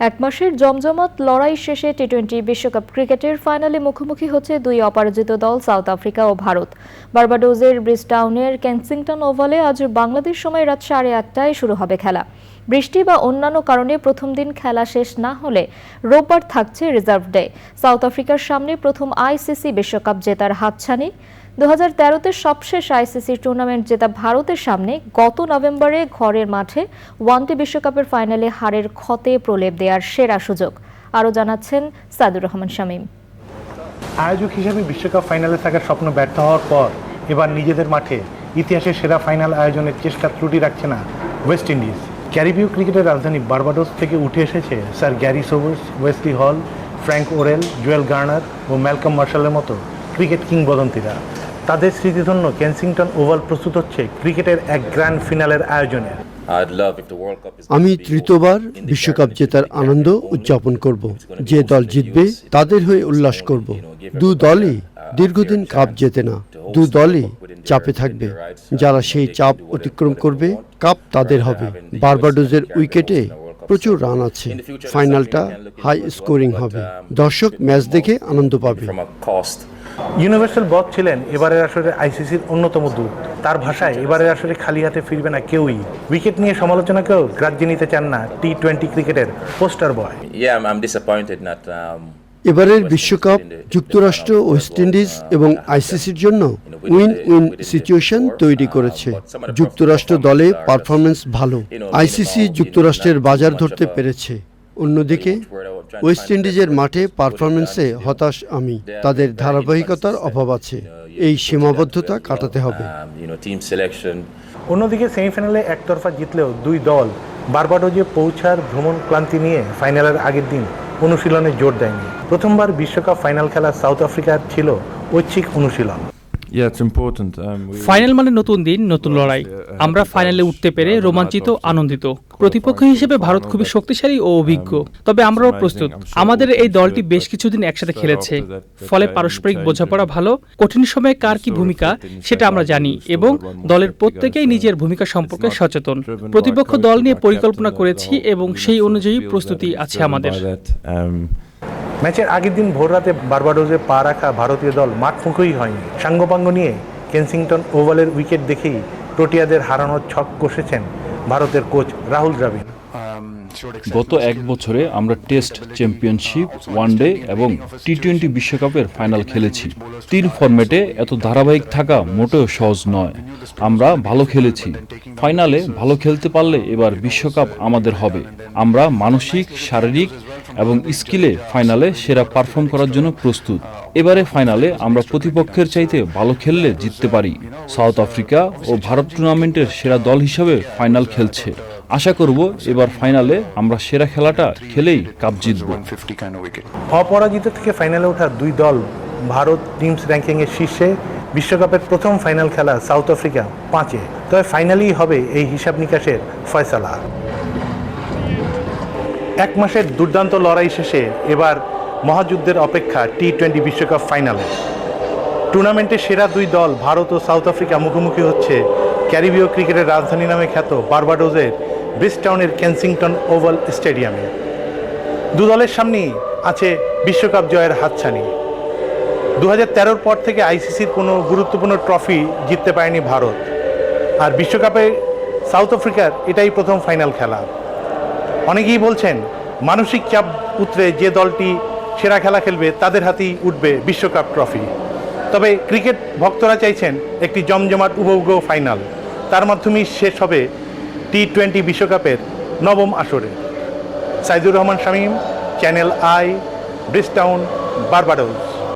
এক মাসের জমজমাট লড়াই শেষে টি টোয়েন্টি বিশ্বকাপ ক্রিকেটের ফাইনালে মুখোমুখি হচ্ছে দুই অপরাজিত দল সাউথ আফ্রিকা ও ভারত। বার্বাডোজের ব্রিজটাউনের কেনসিংটন ওভালে আজ বাংলাদেশ সময় রাত সাড়ে আটটায় শুরু হবে খেলা। বৃষ্টি বা অন্যান্য কারণে প্রথম দিন খেলা শেষ না হলে রোববার থাকছে রিজার্ভ ডে। সাউথ আফ্রিকার সামনে প্রথম আইসিসি বিশ্বকাপ জেতার হাতছানি। দু হাজার তেরোতে সবশেষ আইসিসি টুর্নামেন্ট জেতা ভারতের সামনে গত নভেম্বরে ঘরের মাঠে ওয়ানডে বিশ্বকাপের ফাইনালে হারের ক্ষতে প্রলেপ দেওয়ার সেরা সুযোগ। আরও জানাচ্ছেন সাদুর রহমান শামীম। আয়োজক হিসেবে বিশ্বকাপ ফাইনালে থাকার স্বপ্ন ব্যর্থ হওয়ার পর এবার নিজেদের মাঠে ইতিহাসের সেরা ফাইনাল আয়োজনের চেষ্টা ত্রুটি রাখছে না ওয়েস্ট ইন্ডিজ। ক্যারিবীয় ক্রিকেটের রাজধানী বার্বাডোস থেকে উঠে এসেছে sir Garry Sobers Wesley Hall, Frank Worrell, Joel Garner ও ম্যালকম মার্শালের মতো ক্রিকেট কিংবদন্তিরা। তাদের স্মৃতিধন্য কেনসিংটন ওভাল প্রস্তুত হচ্ছে ক্রিকেটের এক গ্র্যান্ড ফিনালের আয়োজনে। আমি তৃতীয়বার বিশ্বকাপ জেতার আনন্দ উদযাপন করব। যে দল জিতবে তাদের হয়ে উল্লাস করব। দু দলই দীর্ঘদিন কাপ জেতে না। দু দলই চাপে থাকবে। যারা সেই চাপ অতিক্রম করবে কাপ তাদের হবে। বার্বাডোজের উইকেটে প্রচুর রান আছে। ফাইনালটা হাই স্কোরিং হবে। দর্শক ম্যাচ দেখে আনন্দ পাবে. ইউনিভার্সাল বধ ছিলেন এবারের আসরে আইসিসির অন্যতম দূত। তার ভাষায় এবারের আসরে খালি হাতে ফিরবে না কেউই। উইকেট নিয়ে সমালোচনাকেও গ্রাহ্য নিতে চান না টি টোয়েন্টি ক্রিকেটের পোস্টার বয়. Um, এবারের বিশ্বকাপ যুক্তরাষ্ট্র ওয়েস্ট ইন্ডিজ এবং আইসিসির জন্য উইন উইন সিচুয়েশন তৈরি করেছে। যুক্তরাষ্ট্র দলে পারফরমেন্স ভালো। আইসিসি যুক্তরাষ্ট্রের বাজার ধরতে পেরেছে। অন্যদিকে ওয়েস্ট ইন্ডিজের মাঠে পারফরমেন্সে হতাশ আমি। তাদের ধারাবাহিকতার অভাব আছে। এই সীমাবদ্ধতা কাটাতে হবে। um. অন্যদিকে সেমিফাইনালে একতরফা জিতলেও দুই দল বারবাডোজে পৌঁছার ভ্রমণ ক্লান্তি নিয়ে ফাইনালের আগের দিন অনুশীলনে জোর দেয়নি। প্রথমবার বিশ্বকাপ ফাইনাল খেলা সাউথ আফ্রিকার ছিল ঐচ্ছিক অনুশীলন। Important. Um, ফাইনাল মানে নতুন দিন নতুন লড়াই। আমরা ফাইনালে উঠতে পেরে রোমাঞ্চিত আনন্দিত। প্রতিপক্ষ হিসেবে ভারত খুবই শক্তিশালী ও অভিজ্ঞ। তবে আমরাও প্রস্তুত। আমাদের এই দলটি বেশ কিছুদিন একসাথে খেলেছে। ফলে পারস্পরিক বোঝাপড়া ভালো কঠিন সময়ে কার কি ভূমিকা সেটা আমরা জানি এবং দলের প্রত্যেকেই নিজের ভূমিকা সম্পর্কে সচেতন। প্রতিপক্ষ দল নিয়ে পরিকল্পনা করেছি এবং সেই অনুযায়ী প্রস্তুতি আছে আমাদের. Um, ম্যাচের আগের দিন ভোররাতে বারবাডোজে পা রাখা ভারতীয় দল মাঠ ফুঁকোই হয়নি। সাঙ্গপাঙ্গ নিয়ে কেনসিংটন ওভালের উইকেট দেখেই প্রোটিয়াদের হারানোর ছক কষেছেন ভারতের কোচ রাহুল দ্রাবিড়। গত এক বছরে আমরা টেস্ট চ্যাম্পিয়নশিপ ওয়ানডে এবং টি টোয়েন্টি বিশ্বকাপের ফাইনাল খেলেছি। তিন ফরম্যাটে এত ধারাবাহিক থাকা মোটেও সহজ নয়। আমরা ভালো খেলেছি। ফাইনালে ভালো খেলতে পারলে এবার বিশ্বকাপ আমাদের হবে। আমরা মানসিক, শারীরিক এবং স্কিলে ফাইনালে সেরা পারফর্ম করার জন্য প্রস্তুত। এবারে ফাইনালে আমরা প্রতিপক্ষের চাইতে ভালো খেললে জিততে পারি। সাউথ আফ্রিকা ও ভারত টুর্নামেন্টের সেরা দল হিসাবে ফাইনাল খেলছে। আশা করব এবার ফাইনালে আমরা সেরা খেলাটা খেলেই কাপ জিতব। অপরাজিত থেকে ফাইনালে ওঠা দুই দল, ভারত টিমস র্যাঙ্কিংয়ের শীর্ষে, বিশ্বকাপের প্রথম ফাইনাল খেলা সাউথ আফ্রিকা পাঁচে। তবে ফাইনালেই হবে এই হিসাব নিকাশের ফয়সালা। এক মাসের দুর্দান্ত লড়াই শেষে এবার মহাযুদ্ধের অপেক্ষা টি টোয়েন্টি বিশ্বকাপ ফাইনালে। টুর্নামেন্টে সেরা দুই দল, ভারত ও সাউথ আফ্রিকা মুখোমুখি হচ্ছে ক্যারিবীয় ক্রিকেটের রাজধানী নামে খ্যাত বার্বাডোজের ব্রিজটাউনের কেনসিংটন ওভাল স্টেডিয়ামে। দু দলের সামনেই আছে বিশ্বকাপ জয়ের হাতছানি। দু হাজার পর থেকে আইসিসির কোনো গুরুত্বপূর্ণ ট্রফি জিততে পারেনি ভারত। আর বিশ্বকাপে সাউথ আফ্রিকার এটাই প্রথম ফাইনাল খেলা। অনেকেই বলছেন, মানসিক চাপ উতরে যে দলটি সেরা খেলা খেলবে, তাদের হাতেই উঠবে বিশ্বকাপ ট্রফি। তবে ক্রিকেট ভক্তরা চাইছেন একটি জমজমাট উপভোগ্য ফাইনাল। তার মাধ্যমেই শেষ হবে টি টোয়েন্টি বিশ্বকাপের নবম আসরে। Saidur Rahman Shamim channel I Bridgetown Barbados